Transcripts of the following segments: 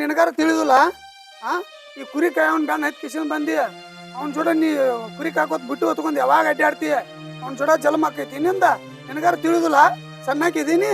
ನಿನಗಾರ ತಿಳಿದಿಲ್ಲ? ಆ ಈ ಕುರಿ ಕಾಯವನ್ ಬೆನ್ನ ಹತ್ತು ಕಿಶನ್ ಬಂದಿ ಅವ್ನ ಜೋಡ ನೀ ಕುರಿ ಕಾಕೋತ್ ಬಿಟ್ಟು ಹೊತ್ಕೊಂಡು ಯಾವಾಗ ಅಡ್ಡಾಡ್ತಿ ಅವ್ನ ಜೋಡ ಜಲಮ ಆಕೈತಿ ಇನ್ನಿಂದ ನಿನಗಾರ ತಿಳಿದಿಲ್ಲ? ಸಣ್ಣಾಕಿದೀನಿ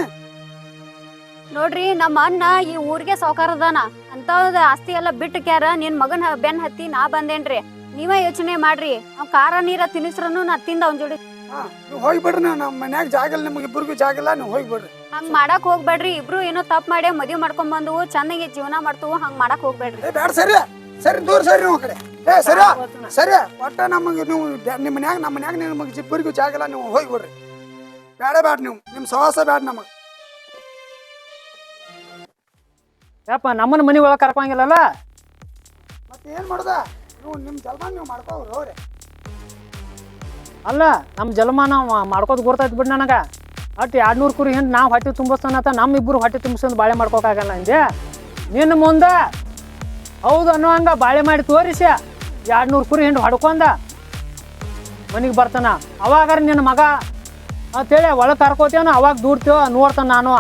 ನೋಡ್ರಿ ನಮ್ಮ ಅಣ್ಣ ಈ ಊರಿಗೆ ಸಾವ್ಕಾರ ಅಂತವ್ದ ಅಂತ ಆಸ್ತಿ ಎಲ್ಲ ಬಿಟ್ಟು ಕ್ಯಾರ ನಿನ್ ಮಗನ ಬೆನ್ ಹತ್ತಿ ನಾ ಬಂದೇನ್ರಿ. ನೀವೇ ಯೋಚನೆ ಮಾಡ್ರಿ. ಅವ್ ಖಾರ ನೀರ ತಿನ್ನಿಸ್ರನು ನಾ ತಿಂದ ಅವ್ನ ಜೋಡಿ. ಹಾ ನೀವು ಹೋಗ್ಬಿಡ್ರಿ ನಮ್ಮ ಮನ್ಯಾಗ ಜಾಗ ಇಲ್ಲ ನಿಮ್ಗೆ ಇಬ್ಬರಿಗೂ ಜಾಗ ಇಲ್ಲ ನೀವು ಹೋಗಿ ಬಿಡ್ರಿ ಹಂಗ್ ಮಾಡಕ್ ಹೋಗ್ಬೇಡ್ರಿ. ಇಬ್ರು ಏನೋ ತಪ್ಪು ಮಾಡಿ ಮದ್ವಿ ಮಾಡ್ಕೊಂಡ್ ಬಂದು ಚೆನ್ನಾಗಿ ಜೀವನ ಮಾಡ್ತವು ಹಂಗ್ ಮಾಡಕ್ ಹೋಗ್ಬೇಡ್ರಿ. ಏ ಬ್ಯಾಡ ಸರಿ ಸರಿ ದೂರ ಸರಿ ನೀವು ಕಡೆ. ಏ ಸರಿ ಸರಿ ಒಟ್ಟ ನಮಗೆ ನೀವು ನಿಮ್ಮ ಮನ್ಯಾಗ ನಮ್ಮ ಮನ್ಯಾಗ ನಿಮಗೆ ಜಿಬ್ಬರಿಗೂ ಜಾಗ ಇಲ್ಲ ನೀವು ಹೋಗಿ ಬಿಡ್ರಿ. ಬೇಡ ಬೇಡ ನೀವು ನಿಮ್ಮ ಸವಾಸ ಬೇಡ ನಮಗೆ. ಯಪ್ಪ ನಮ್ಮನ್ನ ಮನೆ ಒಳಗೆ ಕರ್ಕೊಂಗಿಲ್ಲಲ್ಲ? ಮತ್ತೆ ಏನು ಮಾಡುದ? ನೀವು ನಿಮ್ಮ ಜಲ್ಮಾನ ನೀವು ಮಾಡ್ಕೋ ಅವ್ರೆ. ಅಲ್ಲ ನಮ್ಮ ಜಲಮಾನ ಮಾಡ್ಕೋದು ಗುರ್ತೈತಿ ಬಿಡ್ ನನಗೆ. ಅಟ್ ಎರಡು ನೂರು ಕುರಿ ಹಿಂದೆ ನಾವು ಹೊಟ್ಟೆ ತುಂಬಿಸ್ತಾನತ್ತ ನಮ್ಮ ಇಬ್ಬರು ಹೊಟ್ಟೆ ತುಂಬಿಸ್ಕೊಂಡು ಬಾಳೆ ಮಾಡ್ಕೋಕಾಗಲ್ಲ ಅಂದೆ. ನಿನ್ನ ಮುಂದೆ ಹೌದು ಅನ್ನೋ ಹಂಗ ಬಾಳೆ ಮಾಡಿ ತೋರಿಸಿ. ಎರಡು ನೂರು ಕುರಿ ಹಿಂಡು ಹೊಡ್ಕೊಂಡ. ಮನೆಗೆ ಬರ್ತಾನ. ಅವಾಗಾರ ನಿನ್ನ ಮಗ ಅಂತೇಳಿ ಒಳಗೆ ಕರ್ಕೋತೇವನ ಅವಾಗ ದೂಡ್ತೇವ ನೋಡ್ತಾನೆ ನಾನು.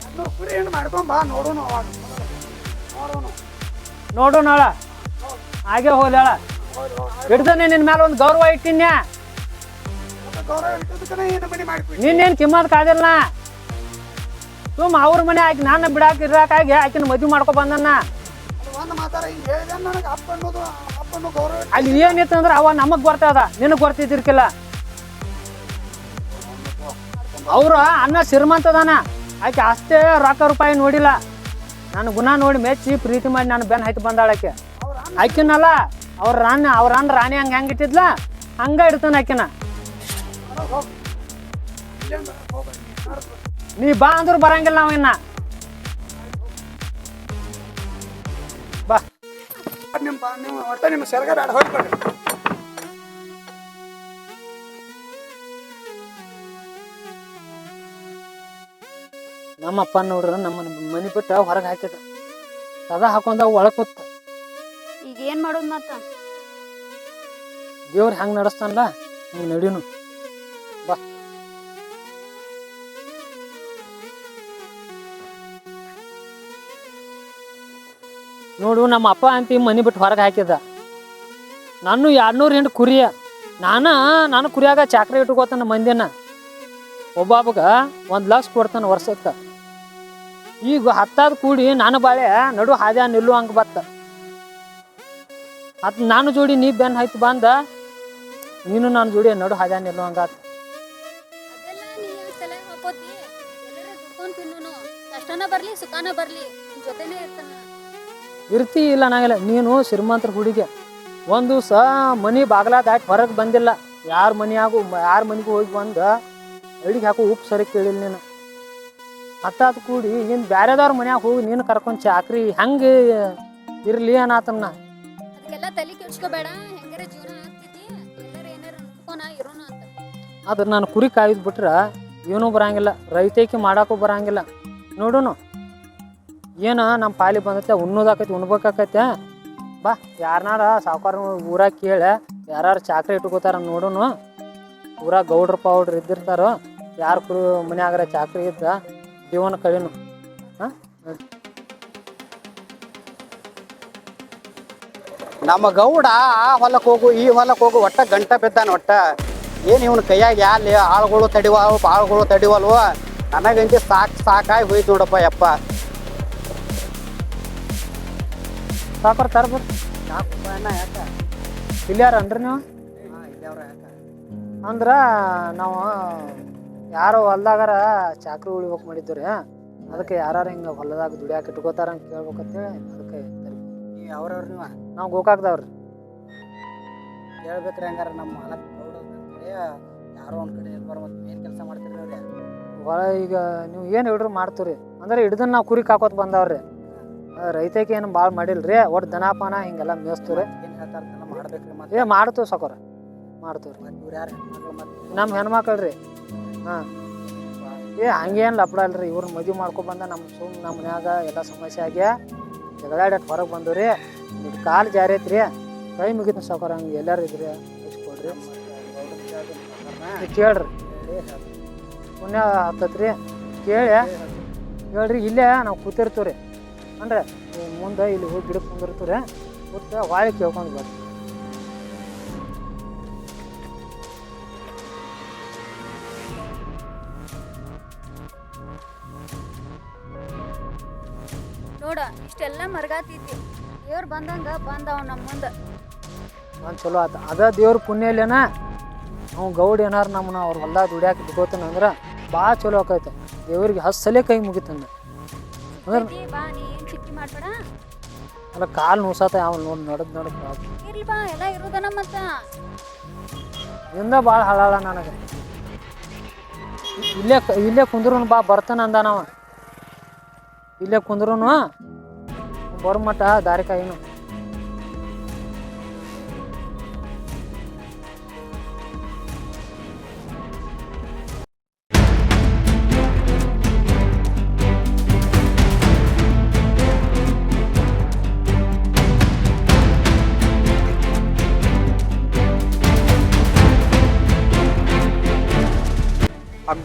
ಎರಡ್ನೂರು ಕುರಿ ಏನು ಮಾಡ್ಕೊಂಡು ಬಾ ನೋಡೋಣ ಹಾಗೆ ಹೋದಾಳ ಹಿಡ್ದಾನೆ ನಿನ್ನ ಮೇಲೆ ಒಂದು ಗೌರವ ಇಟ್ಟಿನ್ಯಾ? ನಿನ್ನೇನು ಕಿಮ್ಮತ್ ಕಾದಿಲ್ಲ ಸುಮ್ಮ ಅವ್ರ ಮನೆ ಆಕಿ ನಾನು ಬಿಡಾಕ ಇರಾಕಾಗಿ ಆಕಿನ ಮದುವೆ ಮಾಡ್ಕೊ ಬಂದನ್ನ ಅಲ್ಲಿ ಏನಿತ್ತು ಅಂದ್ರೆ ಅವ ನಮಗ್ ಬರ್ತದ ನಿನಗ್ ಬರ್ತಿದ್ದಿರ್ಕಿಲ್ಲ ಅವ್ರ ಅನ್ನ ಶ್ರೀಮಂತದಾನ ಆಕೆ ಅಷ್ಟೇ ರೊಕ್ಕ ರೂಪಾಯಿ ನೋಡಿಲ್ಲ. ನನ್ನ ಗುಣ ನೋಡಿ ಮೆಚ್ಚಿ ಪ್ರೀತಿ ಮಾಡಿ ನಾನು ಬೆನ್ ಹಾಕಿ ಬಂದಾಳ ಆಕೆ. ಅವ್ರ ಅಣ್ಣ ಆಕಿನಲ್ಲ ಅವ್ರ ರಾಣಿ ಅವ್ರ ಅಣ್ಣ ರಾಣಿ ಹಂಗೆ ಹೆಂಗೆ ಇಟ್ಟಿದ್ಲ ಹಂಗ ಇಡ್ತಾನೆ ಆಕಿನ. ನೀ ಬಾ ಅಂದ್ರು ಬರಂಗಿಲ್ಲ ನಾವು ಇನ್ನ. ಬಾ. ನಿಮ್ಮ ಒಟ್ಟ ಹೋಗ್ಬೇಡ್ರಿ ನಮ್ಮಪ್ಪ ನೋಡ್ರ ನಮ್ಮ ಮನಿ ಬಿಟ್ಟು ಹೊರಗೆ ಹಾಕಿದ ಸದಾ ಹಾಕೊಂಡ ಒಳಗೆ ಕೂತ. ಈಗ ಏನ್ ಮಾಡೋದ್ ಮತ್ತ? ದೇವ್ರ ಹೆಂಗ್ ನಡೆಸ್ತಾನಲ್ಲ ಹಂಗೆ ನಡೀನು. ನೋಡು, ನಮ್ಮ ಅಪ್ಪ ಅಂತಿ ಮನೆ ಬಿಟ್ಟು ಹೊರಗೆ ಹಾಕಿದ. ನಾನು ಎರಡ್ನೂರು ಎಂಟು ಕುರಿಯ. ನಾನು ನಾನು ಕುರಿಯಾಗ ಚಾಕ್ರಿ ಇಟ್ಕೋತಾನ ಮಂದಿನ. ಒಬ್ಬೊಬ್ಬಗ ಒಂದು ಲಕ್ಷ ಕೊಡ್ತಾನೆ ವರ್ಷಕ್ಕೆ. ಈಗ ಹತ್ತಾದ ಕೂಡಿ ನಾನು ಬಾಳೆ ನಡು ಹಾದ್ಯಾ ನಿಲ್ಲು ಹಂಗೆ ಬತ್ತ. ಅದ್ ನಾನು ಜೋಡಿ ನೀ ಬೆನ್ ಹೈತು ಬಂದ, ನೀನು ನಾನು ಜೋಡಿ ನಡು ಹಾದ್ಯಾ ನಿಲ್ಲು ಕಷ್ಟನ ಬರ್ಲಿ, ಸುಖಾನ ಬರ್ಲಿ. ಜೊತೆನೇ ಇರ್ತಾನ. ಇರ್ತಿ ಇಲ್ಲ ನಾಗೆಲ್ಲ. ನೀನು ಶ್ರೀಮಂತರ ಹುಡುಗಿ. ಒಂದು ದಿವಸ ಮನಿ ಬಾಗ್ಲ ದಾಟಿ ಹೊರಗೆ ಬಂದಿಲ್ಲ. ಯಾರ ಮನೆಯಾಗು ಯಾರ ಮನಿಗೂ ಹೋಗಿ ಬಂದು ಅಡಿಗೆ ಹಾಕು ಉಪ್ಪು ಸರಿ ಕೇಳಿಲ್ಲ ನೀನು. ಹತ್ತಾತ್ ಕೂಡಿ ಇನ್ನು ಬ್ಯಾರೆದವ್ರ ಮನ್ಯಾಗ ಹೋಗಿ ನೀನು ಕರ್ಕೊಂಡು ಚಾಕ್ರಿ ಹೆಂಗೆ ಇರಲಿ ಅನ್ನತನ್ನ ಅದಕ್ಕೆಲ್ಲ ತಲೆ ಕೆಡ್ಸ್ಕೋಬೇಡ. ಹೆಂಗಾರ ಜೀವನ ಆಗ್ತೈತಿ ಎಲ್ಲರೂ ಏನಾರ ಅನ್ಕೋನ ಇರೋಣ ಅಂತ. ಆದ್ರೆ ನಾನು ಕುರಿ ಕಾಯ್ದು ಬಿಟ್ರೆ ಏನೂ ಬರಂಗಿಲ್ಲ. ರೈತೈಕಿ ಮಾಡಾಕು ಬರಂಗಿಲ್ಲ. ನೋಡುನು. ಏನು ನಮ್ಮ ಪಾಲಿ ಬಂದೈತೆ ಉಣ್ಣೋದಾಕೈತಿ, ಉಣ್ಬೇಕಾಕೈತೆ. ಬಾ, ಯಾರನಾರ ಸಾವುಕಾರ ಊರಾಗ ಕೇಳಿ ಯಾರು ಚಾಕ್ರಿ ಇಟ್ಕೋತಾರ ನೋಡೋನು. ಊರಾಗ ಗೌಡ್ರ ಪೌಡ್ರ್ ಇದ್ದಿರ್ತಾರೋ, ಯಾರು ಕುರು ಮನ್ಯಾಗರ ಚಾಕ್ರಿ ಇದ್ದ, ಜೀವನ ಕಳಿನು. ನಮ್ಮ ಗೌಡ ಆ ಹೊಲಕ್ಕೆ ಹೋಗು, ಈ ಹೊಲಕ್ಕೆ ಹೋಗು, ಒಟ್ಟ ಗಂಟ ಬಿದ್ದಾನ ಒಟ್ಟ. ಏನು ಇವನ ಕೈಯಾಗ ಯಾಲಿ, ಆಳುಗಳು ತಡಿವಾವು ಆಳುಗಳು ತಡಿವಲ್ವ? ನನಗಂತೆ ಸಾಕ್ ಸಾಕಾಗಿ ಹೋಯ್ತು ನೋಡಪ್ಪ ಯಪ್ಪ. ಸಾವುಕಾರ ತರ್ಬೋದು ಇಲ್ಯಾರನ್ರಿ ನೀವು? ಅಂದ್ರ ನಾವು ಯಾರೋ ಹೊಲ್ದಾಗಾರ ಚಾಕ್ರಿ ಉಳಿಬೇಕು ಮಾಡಿದ್ರಿ ಅದಕ್ಕೆ ಯಾರು ಹಿಂಗೆ ಹೊಲದಾಗ ದುಡಿಯಾಕ ಇಟ್ಕೋತಾರ ಅಂತ ಕೇಳ್ಬೇಕಂತೇಳಿ ಅದಕ್ಕೆ ನೀವು ಅವ್ರವ್ರು ನೀವು? ನಾವು ಗೋಕಾಕ್ದವ್ರಿ. ಹೇಳ್ಬೇಕ್ರಿ ಹಂಗಾರ ನಮ್ಮ ಹೊಲಕ್ಕೆ ಯಾರೋ ಒಂದ್ ಕಡೆ ಎಲ್ಲಿ ಬರೋ ಏನು ಕೆಲಸ ಮಾಡ್ತೀರಿ ಹೊಲ ಈಗ ನೀವು ಏನು ಹಿಡ್ರು ಮಾಡ್ತೀರಿ? ಅಂದ್ರೆ ಹಿಡ್ದನ್ ನಾವು ಕುರಿ ಕಾಕೋತ್ ಬಂದವ್ರಿ. ರೈತಕ್ಕೆ ಏನು ಭಾಳ ಮಾಡಿಲ್ರಿ ಒಟ್ಟು ದನಪಾನ ಹಿಂಗೆಲ್ಲ ಮೇಯಿಸ್ತೀವ್ರಿ. ಏನು ಹೇಳ್ತಾರಲ್ಲ ಮಾಡ್ಬೇಕ್ರಿ ಮತ್ತೆ. ಏ ಮಾಡ್ತೀವಿ ಸಕೋರ ಮಾಡ್ತೀವಿ ರೀ ಇವ್ರು ಯಾರು ಹೆಣ್ಮಕ್ಳು ಮತ್ತೆ ನಮ್ಮ ಹೆಣ್ಮಕ್ಳು ರೀ ಹಾಂ. ಏ ಹಂಗೇನು ಲಪಡ ಅಲ್ರಿ ಇವ್ರ ಮದುವೆ ಮಾಡ್ಕೊಬಂದ ನಮ್ಮ ಸುಮ್ ನಮ್ಮ ಮನ್ಯಾಗ ಎಲ್ಲ ಸಮಸ್ಯೆ ಆಗ್ಯಾ. ಜಗಳಾಡಕ್ಕೆ ಹೊರಗೆ ಬಂದು ರೀ ಇದು ಕಾಲು ಜಾರಿ ಐತ್ರಿ. ಕೈ ಮುಗಿತು ಸಕೋರ ಹಂಗೆ ಎಲ್ಲರೂ ಇದ್ರಿ ಕೊಡ್ರಿ ಕೇಳ್ರಿ. ಪುಣ್ಯ ಹತ್ತತ್ರಿ ಕೇಳಿ ಹೇಳ್ರಿ ಇಲ್ಲೇ ನಾವು ಕೂತಿರ್ತೀವಿ ರೀ ಅಂದ್ರೆ ಮುಂದೆ ಇಲ್ಲಿ ಹೋಗಿ ಗಿಡಕ್ಕೆ ಬಂದಿರ್ತಾರೆ ಮತ್ತೆ ವಾಯಿ ಕೇಳ್ಕೊಂಡು ಬರ್ತಾರೆ ನೋಡ ಇಷ್ಟೆಲ್ಲ ಮರ್ಗಾತೈತಿ. ದೇವ್ರು ಬಂದಂಗ ಬಂದವ ನಮ್ಮ ಮುಂದೆ. ಒಂದು ಚಲೋ ಆತ. ಅದ ದೇವ್ರ ಪುಣ್ಯಲ್ಲೇನ ಅವ್ನು ಗೌಡ್ ಏನಾರ ನಮ್ಮನ್ನ ಅವ್ರ ಹೊಲ್ದಾಗ ದುಡ್ಯಾಕ ಬಿಟ್ಕೋತಾನ ಅಂದ್ರೆ ಭಾಳ ಚಲೋ ಆಕೈತೆ. ದೇವ್ರಿಗೆ ಹತ್ತು ಸಲ ಕೈ ಮುಗಿತಂದ ಅಂದ್ರೆ ಮಾಡ್ಬೇಡ. ಅಲ್ಲ ಕಾಲು ನುಸಾತ ಯಾವ ನೋಡಿ ನಡದ್ ನಡದ್ ಇರ್ಲಿ ಬಾ ಎಲ್ಲ ಇರೋದನ ಮತ್ತ. ಇಂದ ಭಾಳ ಹಾಳಾಳ ನನಗೆ. ಇಲ್ಲೇ ಇಲ್ಲೇ ಕುಂದ್ರೂನು ಬಾ ಬರ್ತಾನ ಅಂದ ನಾವ ಇಲ್ಲೇ ಕುಂದ್ರೂನು ಬರೋ ಮಟ್ಟ ದಾರಿ ಕಾಯಿನು.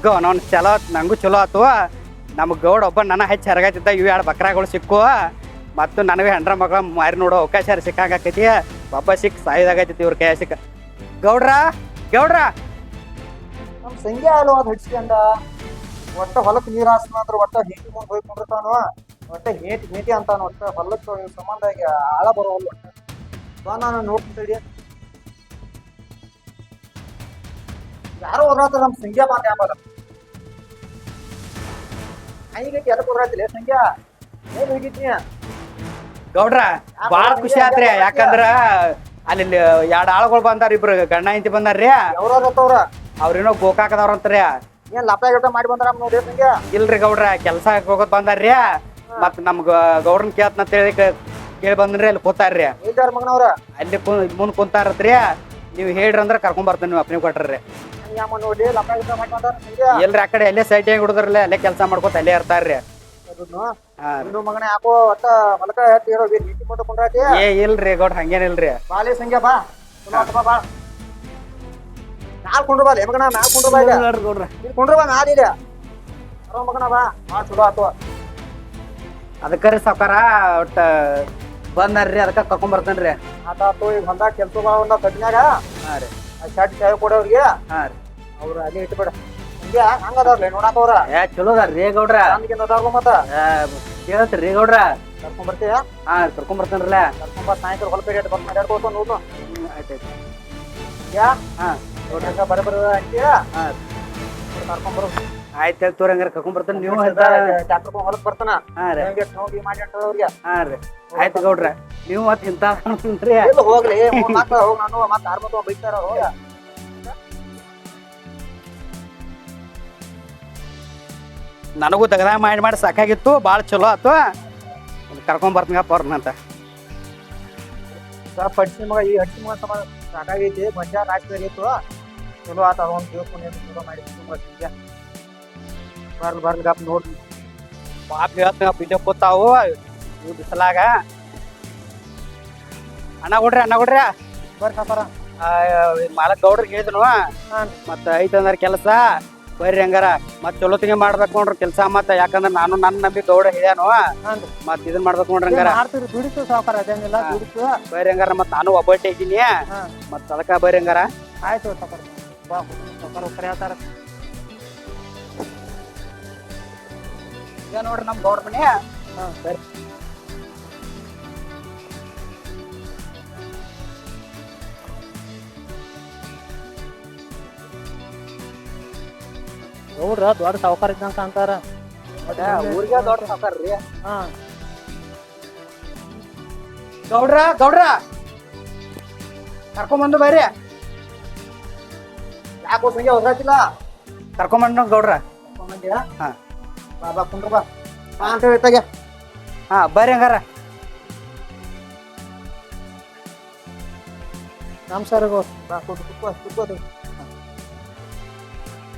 ಅಗ್ಗ ನಾನು ಚಲೋ ನಂಗೂ ಚಲೋ ಆತು. ನಮ್ಮ ಗೌಡ ಒಬ್ಬ ನನ್ನ ಹೆಚ್ಚು ಹರಗತ್ತಿದ್ದ ಇವು ಎರಡು ಬಕ್ರಾಗಳು ಸಿಕ್ಕು. ಮತ್ತು ನನಗೆ ಹೆಂಡ್ರ ಮಗಳ ಮಾರಿ ನೋಡೋ ಅವಕಾಶ ಸಿಕ್ಕಾಗತ್ತೈತಿ ಒಬ್ಬ ಸಿಕ್ ಸಾಯ್ದಾಗೈತಿ ಇವ್ರ ಕೈ ಸಿಕ್ಕ ಗೌಡ್ರ ಗೌಡ್ರ. ನಮ್ಮ ಸಂಜೆ ಅಲ್ವ ಅದು ಹಚ್ಕೊಂಡ ಒಟ್ಟ ಹೊಲಕ್ಕೆ ನೀರು ಹಾಸ್ನ ಅಂದ್ರೆ, ಒಟ್ಟ ಹೇಟಿ ಹೋಗಿ ಹೋಗ್ಕೊಂಡಿರ್ತಾನ ಒಟ್ಟ ಹೇಟಿ ಹೇಟಿ ಅಂತಾನ, ಒಟ್ಟ ಹೊಲಕ್ಕೆ ಸಂಬಂಧ ಆಗಿ ಆಳ ಬರೋಲ್ಲ ನಾನು ನೋಡ್ತೀನಿ ಯಾರೋ ಹೋದ್ರ ನಮ್ಮ ಸಂಜೆ ಬಂದ ಸಂಖ್ಯಾ ಏನ್ ಹೋಗಿದ್ನಿ ಗೌಡ್ರ ಬಾಳ ಖುಷಿ ಆತ್ರಿ. ಯಾಕಂದ್ರ ಅಲ್ಲಿ ಎರಡು ಆಳುಗಳು ಬಂದಾರ ಇಬ್ರು ಗಂಡ ಹೆಂಡತಿ ಬಂದಾರ್ರಿ. ಅವ್ರೇನೋ ಗೋಕಾಕದವ್ರಂತ್ರಿ ಏನ್ ಲಪ ಗಿಟ ಮಾಡಿ ಬಂದಾರ ನೋಡಿ ಸಂಖ್ಯಾ ಇಲ್ರಿ ಗೌಡ್ರ ಕೆಲಸ ಹೋಗೋದ್ ಬಂದಾರ್ರಿ. ಮತ್ ನಮ್ಗ ಗೌಡ್ರನ್ ಕೇಳ್ತನ ಹೇಳಿ ಕೇಳಿ ಬಂದ್ರಿ ಅಲ್ಲಿ ಕೂತಾರ್ರಿ. ಮಗನವ್ರ? ಅಲ್ಲಿ ಮುಂದ್ ಕುಂತಾರತ್ರಿ. ನೀವು ಹೇಳ್ರಿ ಅಂದ್ರ ಕರ್ಕೊಂಡ್ ಬರ್ತೀನಿ ನೀವು ಅಪ್ನಿ ಕೊಟ್ರಿ ಯಾಮ ನೋಡಿ ಲಪ ಗಿಟ ಮಾಡಿ ಬಂದಾರ ಸಂಖ್ಯಾ ಎಲ್ರಿ ಆ ಕಡೆ ಅಲ್ಲೇ ಸೈಟ್ ಹೆಂಗ್ ಹುಡುದ್ರಲ್ಲ ಅಲ್ಲೇ ಕೆಲಸ ಮಾಡ್ಕೊತ ಅಲ್ಲೇ ಇರ್ತಾರ್ರಿ. ಹಾ. ರೀ. ಮಗನೇ ಯಾಕೋ ಒಟ್ಟ ಹೊಲಕ ಹತ್ತಿ ಇರೋ ನೀತಿ ಕೊಟ್ಟು ಕೊಂಡ್ರಾತಿ ಏ ಇಲ್ರಿ ಗೌಡ್ ಹಂಗೇನಿಲ್ರಿ ಬಾಲಿ ಸಂಗೆ ಬಾ. ಆತ್ ಬಾ ಬಾ. ಮ್ಯಾಲ್ ಕೊಂಡ್ರು ಬಾ ಲೇ ಮಗನ ಮ್ಯಾಲ್ ಕೊಂಡ್ರು ಬಾ ನೋಡ್ರಿ ಗೌಡ್ರ. ಇಲ್ಲಿ ಕೊಂಡ್ರು ಬಾ ಇದೆ ಅರೋ ಮಗನ ಬಾ. ಬಾ ಚಲೋ ಆತು. ಅದಕ್ಕರಿ ಸಾವ್ಕಾರ ಒಟ್ಟ ಬಂದಾರ್ರಿ ಅದಕ್ಕ ಕರ್ಕೊಂಡ್ ಬರ್ತೇನ್ರಿ. ಆತಾತು ಈಗ ಹೊಲ್ದಾಗ ಕೆಲ್ಸ ಬಾ ಒಂದ ಕಟ್ಟಿನ್ಯಾಗ. ಹಾ ರೀ. ಆ ಶರ್ಟ್ ಚಾಯ್ ಕೊಡೋರಿಗೆ. ಹಾ ರೀ. ಅವ್ರು ಅಲ್ಲಿ ಇಟ್ಬೇಡ ಹಂಗ ಅದಾರ್ಲೆ ನೋಡಾಕ ಅವ್ರ. ಏ ಚಲೋ ಅದಾರ್ರಿ ಗೌಡ್ರ. ಚಂದಗಿಂದ ಅದಾರ್ಲ ಮತ್ತ? ಕೇಳತ್ರಿ ರೇಗೌಡ್ರ ಕರ್ಕೊಂಡ್ ಬರ್ತೀಯ? ಹಾ ಕರ್ಕೊಂಡ್ ಬರ್ತಾನ್ರಲ್ಲ ಕರ್ಕೊಂಡ್ ಬಾ ಸಾಯಂಕಾಲ ಹೊಲ ಪೇಟೆ ಬಂದ್ ಮಾಡ್ಯಾಡ್ಕೋತ ನೋಡು ಆಯ್ತಾಯ್ತು ಯಾ? ಹಾ. ನೋಡ್ರಿ ಹಂಗ ಬರ ಬರ ಅಂತೀಯಾ ಹಾ. ಕರ್ಕೊಂಡ್ ಬರು. ಆಯ್ತು ತೋರಿ ಹಂಗಾರೆ ಕರ್ಕೊಂಡ್ ಬರ್ತೇನೆ. ನೀವು ಟ್ಯಾಕ್ಟರ್ ಹೊಲಕ್ ಬರ್ತಾನ? ಹಾ ರೀ. ಹಂಗೆ ಮಾಡಿ ಅವ್ರಿಗೆ? ಹಾ ರೀ. ಆಯ್ತು ಗೌಡ್ರ. ನೀವು ಮತ್ತೆ ಇಂತ ಹೋಗ್ಲಿ. ಹೋಗ್ ನಾನು. ಮತ್ತೆ ಆರ್ ಬೈತಾರ ಹೋಗ ನನಗೂ ತೆಗ್ದ ಮಾಡಿ ಮಾಡಿ ಸಾಕಾಗಿತ್ತು ಭಾಳ ಚಲೋ ಆತು. ಕರ್ಕೊಂಡ್ ಬರ್ತೀನಪ್ಪ ಅವ್ರನ್ನಂತ ಹಡ್ಸಿ ಮಗ ಈ ಹಟ್ಟಿ ಮಗ ಸಮ ಸಾಕಾಗೈತಿ ಮಜಾ ನಾಚಿದಾಗಿತ್ತು ಚಲೋ ಆತ ಅದೊಂದು ತಿಳ್ಕೊಂಡು ಚಲೋ ಮಾಡಿ ಬರ್ಲಿ ಬರ್ಲಿ ಬರ್ಲಿ ಗಪ್ ನೋಡಿ ಪಾಪ ಹೇಳ್ತೀನಪ್ಪ ಇಲ್ಲೇ ಕೂತಾವು ಇವು ಬಿಸಲಾಗ. ಅಣ್ಣ ಕೊಡ್ರಿ ಅಣ್ಣ ಕೊಡ್ರಿ. ಬರ್ರಿ ಸಾಪಾರ ಮಾಲಕ್ ಗೌಡ್ರಿಗೆ ಹೇಳಿದ್ನು. ಮತ್ತೆ ಐತಂದ್ರೆ ಕೆಲಸ. ಬರ್ರಿ ಹಂಗಾರ. ಮತ್ ಚಲೋ ತಿಂಗ ಮಾಡ್ಬೇಕು ನೋಡ್ರಿ ಕೆಲಸ ಮತ್ತ. ಯಾಕಂದ್ರ ನಾನು ನನ್ನ ನಂಬಿ ಗೌಡ ಹೇಳ್ಯಾನು. ಮತ್ ಇದನ್ ಮಾಡ್ಬೇಕು ನೋಡ್ರಿ ಹಂಗಾರ. ಮಾಡ್ತೀರಿ ದುಡಿತು ಸಾವುಕಾರ. ಅದೇನಿಲ್ಲ. ದುಡಿತು ಬರ್ರಿ ಹಂಗಾರ. ಮತ್ ನಾನು ಒಬ್ಬಟ್ಟೆ ಇದ್ದೀನಿ. ಮತ್ ಅದಕ್ಕ ಬರ್ರಿ ಹಂಗಾರ. ಆಯ್ತು ಸಾವುಕಾರ. ಬಾ ಸಾವುಕಾರ ಕರೆ ಹೇಳ್ತಾರ. ಈಗ ನೋಡ್ರಿ ನಮ್ ಮನೆ. ಹಾ. ಬರ್ರಿ. ನೋಡ್ರ ದೊಡ್ಡ ಸಾವುಕಾರ ಇದ್ದಂತ ಅಂತಾರ ಊರಿಗೆ ದೊಡ್ಡ ಸಾವ್ಕಾರ್ರಿ ಹಾ. ಗೌಡ್ರ ಗೌಡ್ರ. ಕರ್ಕೊಂಬಂದು ಬರ್ರಿ ಯಾಕೋ ಸಂಜೆ ಹೊಸಾತಿಲ್ಲ ಕರ್ಕೊಂಬಂದು ಗೌಡ್ರ. ಹಾ. ಬಾ ಬಾ ಕುಂಡ್ರ ಬಾ. ಬಾ ಅಂತ ಹೇಳ್ತಾಗೆ ಹಾ ಬರ್ರಿ ಹಂಗಾರ. ನಮ್ ಸರ್ ಬಾ ಕೂತು ಕುತ್ಕೋ ಕುತ್ಕೋದು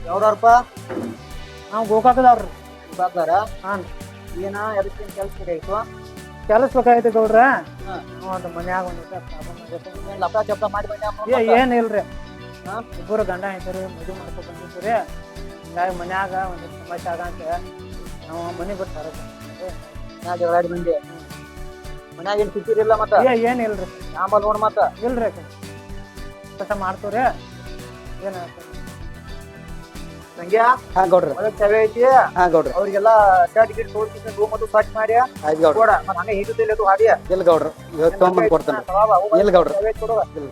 ಯಾವ್ದಾರಪ್ಪ? ನಾವು ಗೋಕಾಕದವ್ರಿ. ಬಾದಾರ ಹಾನ್ ಏನ ಅದಕ್ಕೇನು ಕೆಲಸ ಬೇಕಾಯ್ತು ಕೆಲಸ ಬೇಕಾಯ್ತು ಗೌಡ್ರ. ಹಾ. ಒಂದು ಮನ್ಯಾಗ ಒಂದು ಲಪ ಜಪ್ಪ ಮಾಡಿ ಬಂದ ಏ ಏನ್ ಇಲ್ರಿ. ಹಾ? ಇಬ್ಬರು ಗಂಡ ಐತರಿ ಮದುವೆ ಮಾಡ್ಕೊ ಬಂದಿದ್ರಿ ಹಿಂಗಾಗಿ ಮನ್ಯಾಗ ಒಂದು ಸಮಸ್ಯೆ ಆಗಂತ ನಾವು ಮನೆ ಹೊರಗೆ ಮನ್ಯಾಗ ಜಗಳಾಡಿ ಬಂದೆ ಮನ್ಯಾಗ ಏನು ಸಿಕ್ಕಿರಿಲ್ಲ ಮತ್ತ? ಏನಿಲ್ರಿ ಆಂಬಲ್ ನೋಡ್ ಮತ್ತ? ಇಲ್ರಿ ಕೆಲಸ ಮಾಡ್ತೀವ್ರಿ. ಏನು ಹಾ ಗೌಡ್ರ. ಒಳಗ್ ಚಾವೆ ಐತಿ ಹಾ ಗೌಡ್ರ. ಅವ್ರಿಗೆಲ್ಲ ಶರ್ಟ್ ಗಿಟ್ ತೋರ್ಸಿ ರೂಮ್ ಅದು ಸ್ವಚ್ಛ ಮಾಡಿ. ಆಯ್ತು ಗೌಡ್ರ. ಕೊಡ ಮತ್ತ ಹಂಗ ಹಿಡಿದಿಲ್ಲ ಅದು ಹಾದಿ ಇಲ್ಲ ಗೌಡ್ರ ಇವತ್ತು ತೊಗೊಂಬಂದು ಕೊಡ್ತೇನೆ. ಇಲ್ಲ ಗೌಡ್ರ. ಇಲ್ಲ.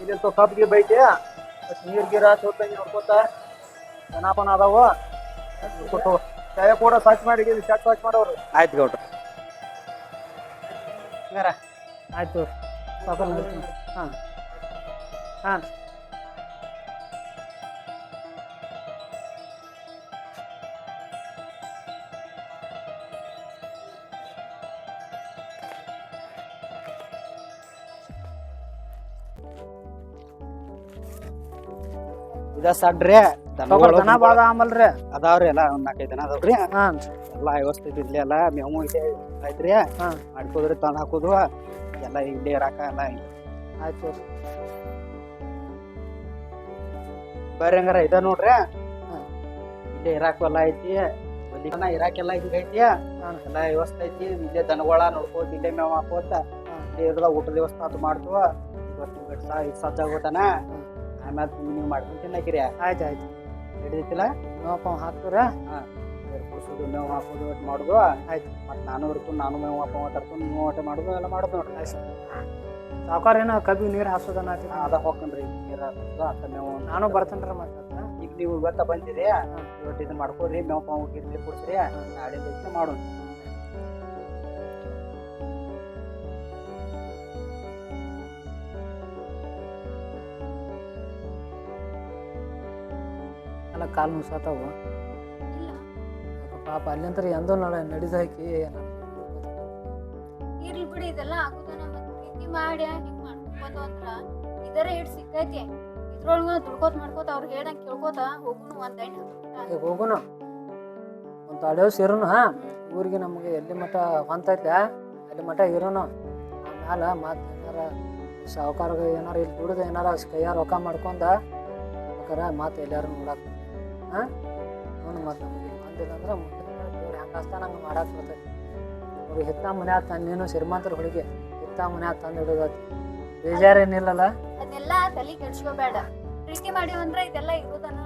ಇಲ್ಲಿ ಕಪ್ ಗಿಪ್ ಐತಿ? ಮತ್ತ್ ನೀರ್ ಗಿರ ಚೋಟಂಗಿ ನೋಡ್ಕೋತ ಜನಪನ ಅದಾವ. ಕೂಡ ಸ್ವಚ್ಛ ಮಾಡಿ ಶರ್ಟ್ ಸ್ವಚ್ಛ ಮಾಡೋರು. ಆಯ್ತು ಗೌಡ್ರ. ಆಯ್ತು ಸಾಕಲ್ಲ ಹಾಂ. ಹಾಂ. ಇದ ಸಡ್ರಿ ತಗೊಳ್ ದನ ಬಾಳ ಆಮಲ್ರಿ. ಅದಾವ್ರಿ ಎಲ್ಲ ಒಂದ್ ನಾಲ್ಕೈದು ದನ ಅದಾವ್ರಿ. ಹಾಂ. ಎಲ್ಲ ವ್ಯವಸ್ಥೆ ಇದ್ಲಿ ಎಲ್ಲ ಮೇವು ಇದೆ ಐತ್ರಿ ಹಾ. ಮಾಡ್ಕೋದ್ರಿ ತಂದ್ ಹಾಕೋದು ಎಲ್ಲ ಇಲ್ಲೇ ಇರಾಕ ಎಲ್ಲ ಆಯ್ತು ಬರ್ರಿ ಹಂಗಾರ ಇದ ನೋಡ್ರಿ ಹಾ. ಇಲ್ಲೇ ಇರಾಕ ಎಲ್ಲ ಐತಿ ಅಲ್ಲಿ ತನ ಇರಾಕೆಲ್ಲ ಹಿಂಗ ಐತಿ ಹಾ. ಎಲ್ಲ ವ್ಯವಸ್ಥೆ ಐತಿ ಇಲ್ಲೇ ದನಗಳ ನೋಡ್ಕೋತ ಇಲ್ಲೇ ಮೇವ್ ಹಾಕೋತ ಇಲ್ಲೇ ಇರದ ಊಟದ ವ್ಯವಸ್ಥೆ ಅದು ಮಾಡ್ತು ಇವತ್ತು ಇದು ಸಜ್ಜಾಗೋತನ ಆಮೇಲೆ ನೀವು ಮಾಡ್ಕೊಂಡ್ ತಿನ್ನಕಿರಿ ಆಯ್ತು ಆಯ್ತು ಹಿಡಿದಿತ್ತಿಲ್ಲ ನೋಪ ಹಾಕ್ತೀರ ಕುಡ್ಸೋದು ಮೇವು ಹಾಕೋದು ಅಟ್ ಮಾಡೋದು. ಆಯ್ತು. ಮತ್ತೆ ನಾನು ಇರ್ತೀನಿ ನಾನು ಮೇವು ಅಪ್ಪ ತರ್ಕೊಂಡು ನೀವು ಒಟ್ಟು ಮಾಡೋದು ಎಲ್ಲ ಮಾಡೋದು ನೋಡ್ರಿ. ಸಾವುಕಾರ ಏನೋ ಕಬ್ಬಿ ನೀರು ಹಾಸೋದನ್ನ ಅದ ಹೋಗ್ಕನ್ರಿ ನೀರು ಹಾಕೋದು ಅತ್ತ ಮೇವು ನಾನು ಬರ್ತೇನ್ರಿ ಮತ್ತೆ ಈಗ ನೀವು ಇವತ್ತ ಬಂದಿರಿ ಇವತ್ತು ಇದನ್ನ ಮಾಡ್ಕೊಡ್ರಿ ಮೇವು ಪಾವು ಗಿರ್ಲಿ ಕೊಡ್ಸ್ರಿ ನಾಳೆ ಬೇಕಿದ್ರೆ ಮಾಡೋಣ ಕಾಲು ನುಸಾತಾವು ಪಾಪ ಅಲ್ಲಿಂತರ ಎಂದೋ ನಡ ನಡೆದ ಹಾಕಿ ಇರ್ಲಿ ಬಿಡಿ ಇದೆಲ್ಲ ಆಗುದನ ಮತ್ ಪ್ರೀತಿ ಮಾಡಿ ಹಿಂಗ್ ಮಾಡ್ಕೊಂಡು ಅಂದ್ರ ಇದರ ಹಿಡ್ ಸಿಕ್ಕೈತಿ ಇದ್ರೊಳಗ ದುಡ್ಕೋತ ಮಾಡ್ಕೋತ ಅವ್ರ ಹೇಳ್ದಂಗ್ ಕೇಳ್ಕೋತ ಹೋಗುನು ಒಂದ್ ಎಣ್ಣೆ ಈಗ ಹೋಗುನು. ಒಂದು ಅಡೆವ್ ಸೇರುನು ಹಾ? ಊರಿಗೆ ನಮಗೆ ಎಲ್ಲಿ ಮಠ ಹೊಂತೈತೆ ಅಲ್ಲಿ ಮಠ ಇರೋನು. ಆಮೇಲೆ ಮತ್ತೆ ಏನಾರ ಸಾವುಕಾರ್ಗ ಏನಾರ ಇಲ್ಲಿ ದುಡ್ದು ಏನಾರ ಕೈಯಾರ ರೊಕ್ಕ ಮಾಡ್ಕೊಂಡ ಬೇಕಾರೆ ಮತ್ತೆ ಎಲ್ಲಾರು ನೋಡಕ್ ಹಾಂ? ಅವನು ಮತ್ತೆ ನಮಗೆ ಬಂದಿಲ್ಲ ಅಂದ್ರೆ ಮುಂದೆ ದೇವ್ರು ಹೆಂಗೆ ಹಸ್ತಾನ ಹಂಗೆ ಮಾಡಕ್ಕೆ ಬರ್ತೈತಿ. ಅವ್ರು ಹಿತ್ತ ಮನ್ಯಾಗ ತಂದೇನು ಶ್ರೀಮಂತರ ಹುಡುಗಿ ಹಿತ್ತ ಮನ್ಯಾಗ ತಂದು ಹಿಡಿದೈತಿ ಬೇಜಾರೇನಿಲ್ಲಲ್ಲ? ಅದೆಲ್ಲ ತಲೆ ಕೆಡ್ಸ್ಕೋಬೇಡ. ಪ್ರೀತಿ ಮಾಡಿವಂದ್ರ ಇದೆಲ್ಲ ಇರುದನ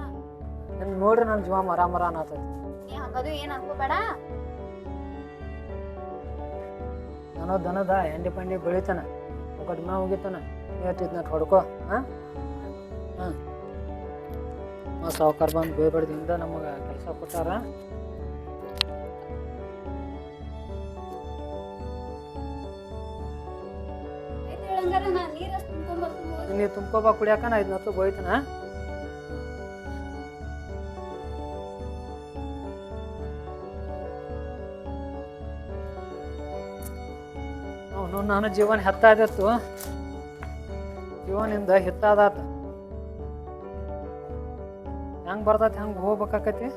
ನಿನ್ ನೋಡ್ರಿ ನನ್ನ ಜೀವ ಮರ ಮರ ಅನ್ನತೈತಿ ನೀ ಹಂಗದು ಏನ್ ಅನ್ಕೋಬೇಡ. ನಾನು ದನದ ಎಂಡಿ ಪಂಡಿ ಬೆಳಿತಾನ. ಕಡಿಮೆ ಹೋಗಿತಾನ ಏಟಿದ್ನ ಹೊಡ್ಕೊ ಹಾಂ? ಆ ಸಾವುಕಾರ ಬಂದು ಬೇಬಡ್ದಿಂದ ನಮಗೆ ಕೆಲಸ ಕೊಟ್ಟಾರ. ನೀರು ತುಂಬ್ಕೋಬಾ ಕುಡಿಯಾಕ ನಾ ಇದನ್ನ ಹತ್ತು ಬೋಯ್ತಾನ. ಅವನು ನಾನು ಜೀವನ ಹೆತ್ತಾದಿತ್ತು ಜೀವನಿಂದ ಹಿತ್ತಾದಾತ. ಹೆಂಗ್ ಬರ್ತೈತಿ, ಹಂಗೆ ಹೋಗ್ಬೇಕಾಕತಿ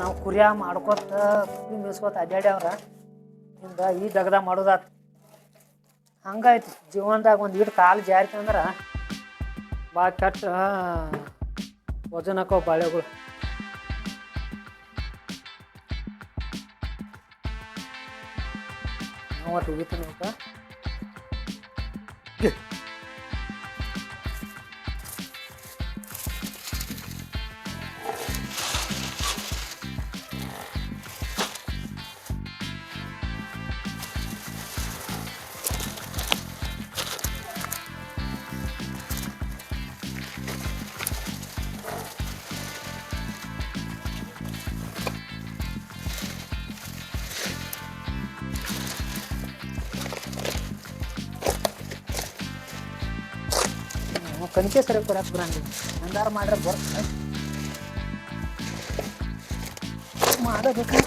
ನಾವು ಕುರಿಯ ಮಾಡ್ಕೊತ ಕುರಿ ಮೇಸ್ಕೊತ ಅಡ್ಡಾಡ್ಯಾವ್ರ ಹಿಂಗ ಈ ದಗದ ಮಾಡೋದಾತ. ಹಂಗಾಯ್ತು, ಜೀವನದಾಗ ಒಂದು ಇಟ್ಟು ಕಾಲು ಜಾರಿತಂದ್ರೆ ಭಾಳ ಕೆಟ್ಟ ವಜನ್ ಹಾಕೋ ಬಾಳೆಗಳು ಒಟ್ಟು ಉಗಿತೀನಿ ಅಂತ ನಾವು ಕಣಿಕೆ ಸರಿ ಕೊಡಕ್ಕೆ ಬರಂಗಿಲ್ಲ ಅಂದಾರ ಮಾಡ್ರೆ ಬರ ಮಾಡಬೇಕು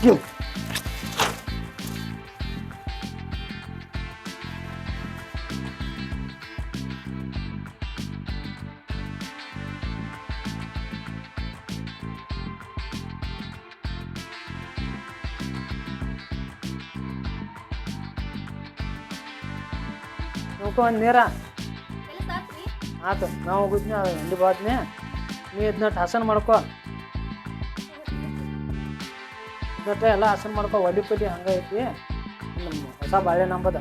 Thank you. ಒಂದು ನೀರ. ಆತು ನಾವು ಹೋಗಿದ್ನಿ ಅದು ಎಂಡಿ ಬಾದ್ನಿ. ನೀ ಇದನ್ನ ಹಸನ್ ಮಾಡ್ಕೊ. ಇದನ್ನ ಎಲ್ಲ ಹಸನ್ ಮಾಡ್ಕೊ ಒಡಿ ಪಡಿ ಹಂಗ ಐತಿ. ನಮ್ಮ ಹೊಸ ಬಾಳೆ ನಂಬದ.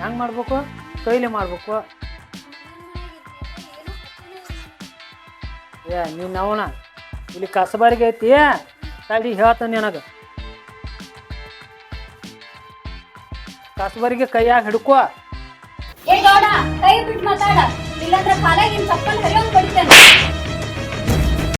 ಹೆಂಗ್ ಮಾಡ್ಬೇಕು? ಕೈಲಿ ಮಾಡ್ಬೇಕು. ಏ ನೀನ್ ಅವನ. ಇಲ್ಲಿ ಕಸಬಾರಿಗೆ ಐತಿ. ತಡಿ ಹೇಳ್ತಾನೆ ನಿನಗ. ಕಸಬಾರಿಗೆ ಕೈಯಾಗ ಹಿಡ್ಕೋ. ಏ ಗೌಡ ಕೈ ಬಿಟ್ಟು ಮಾತಾಡ. ಇಲ್ಲಾಂದ್ರೆ ಕಾಲಾಗಿನ ಚಪ್ಪಲ್ ಹರಿಯೋಂಗ್ ಬಡಿತೇನೆ.